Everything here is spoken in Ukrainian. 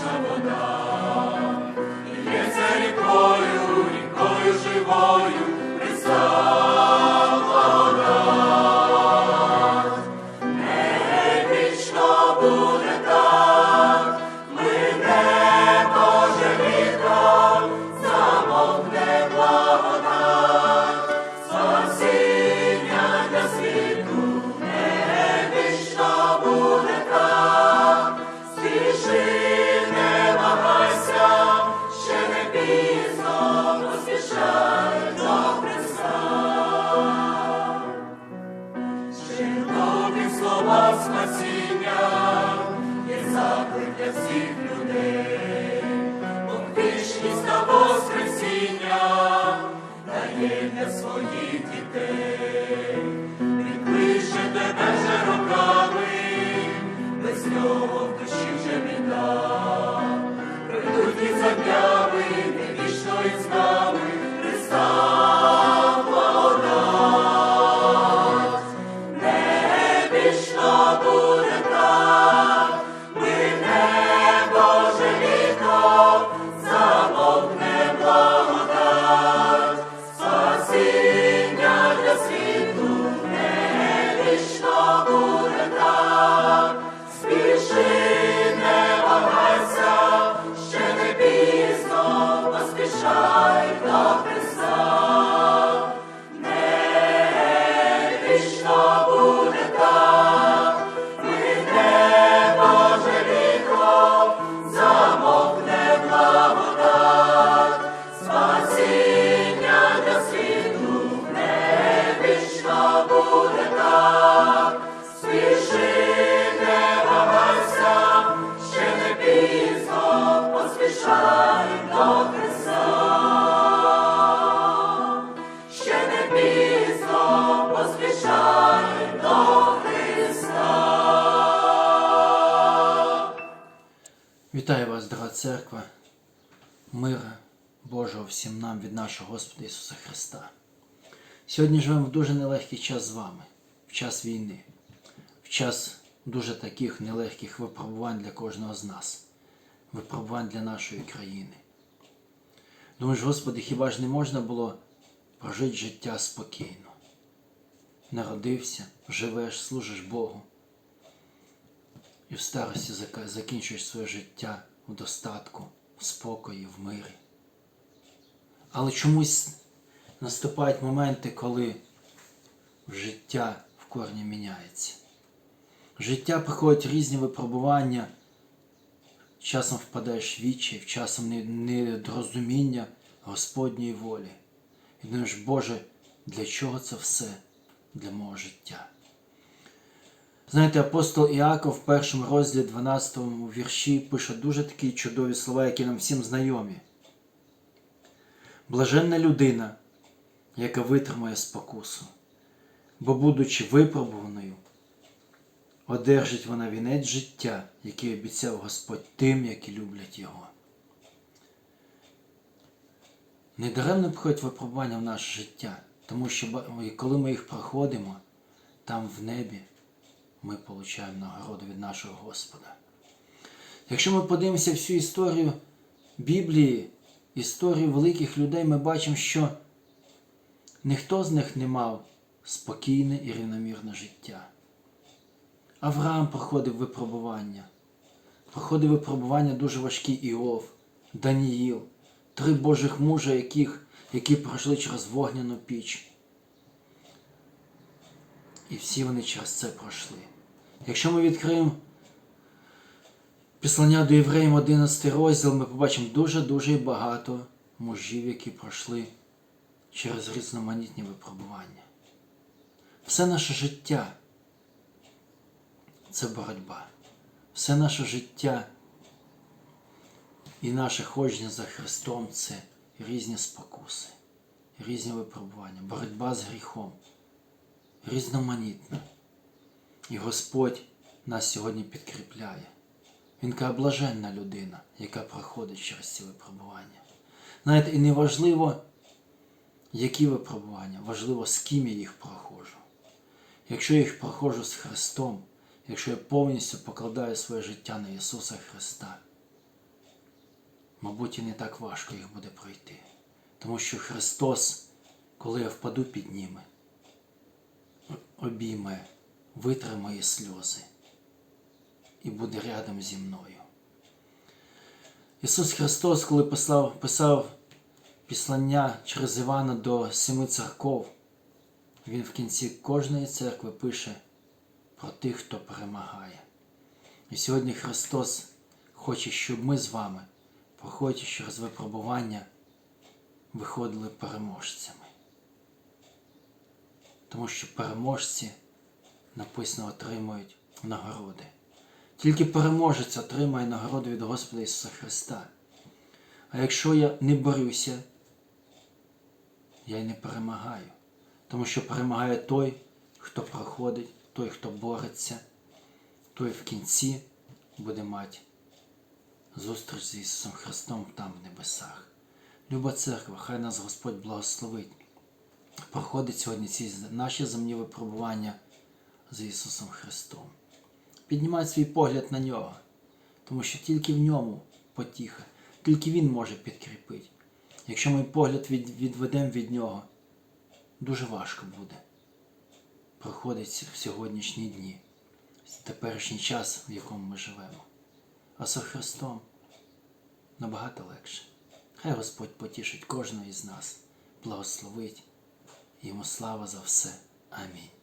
Shavana. Слава спасіння і закликля всіх людей, Подвічність на Воскресіння дає для своїх дітей. Father. Вітаю вас, дорога церква, мира Божого всім нам від нашого Господа Ісуса Христа. Сьогодні живемо в дуже нелегкий час з вами, в час війни, в час дуже таких нелегких випробувань для кожного з нас, випробувань для нашої країни. Думаєш, Господи, хіба ж не можна було прожити життя спокійно? Народився, живеш, служиш Богу і в старості закінчуєш своє життя в достатку, в спокої, в мирі. Але чомусь наступають моменти, коли життя в корні міняється. Життя приходять різні випробування, часом впадаєш в вічі, часом недорозуміння Господньої волі. І думаєш, Боже, для чого це все для мого життя? Знаєте, апостол Іаков в першому розділі 12 вірші пише дуже такі чудові слова, які нам всім знайомі. Блаженна людина, яка витримує спокусу, бо, будучи випробуваною, одержить вона вінець життя, який обіцяв Господь тим, які люблять Його. Недаремно приходять випробування в наше життя, тому що коли ми їх проходимо, там в небі ми получаємо нагороду від нашого Господа. Якщо ми подивимося всю історію Біблії, історію великих людей, ми бачимо, що ніхто з них не мав спокійне і рівномірне життя. Авраам проходив випробування. Проходив випробування дуже важкі Іов, Даніїл, три Божих мужа, яких, які пройшли через вогняну піч. І всі вони через це пройшли. Якщо ми відкриємо післання до євреїв 11 розділ, ми побачимо дуже-дуже багато мужів, які пройшли через різноманітні випробування. Все наше життя це боротьба. Все наше життя і наше ходження за Христом це різні спокуси, різні випробування, боротьба з гріхом різноманітна. І Господь нас сьогодні підкріпляє. Він каже, блаженна людина, яка проходить через ці випробування. Знаєте, і не важливо, які випробування, важливо, з ким я їх проходжу. Якщо я їх проходжу з Христом, якщо я повністю покладаю своє життя на Ісуса Христа, мабуть, і не так важко їх буде пройти. Тому що Христос, коли я впаду, підніме обійме, витре мої сльози і буде рядом зі мною. Ісус Христос, коли писав, писав післання через Івана до семи церков, Він в кінці кожної церкви пише про тих, хто перемагає. І сьогодні Христос хоче, щоб ми з вами, проходячи через випробування, виходили переможцями. Тому що переможці написано отримують нагороди. Тільки переможець отримає нагороду від Господа Ісуса Христа. А якщо я не борюся, я й не перемагаю. Тому що перемагає той, хто проходить, той, хто бореться, той в кінці буде мати зустріч з Ісусом Христом там в небесах. Люба церква, хай нас Господь благословить. Проходить сьогодні ці наші земні випробування з Ісусом Христом. Піднімай свій погляд на нього, тому що тільки в ньому потіха, тільки Він може підкріпити. Якщо ми погляд від, відведемо від нього, дуже важко буде проходить в сьогоднішні дні, в теперішній час, в якому ми живемо. А з Христом набагато легше. Хай Господь потішить кожного із нас, благословить. Йому слава за все. Амінь.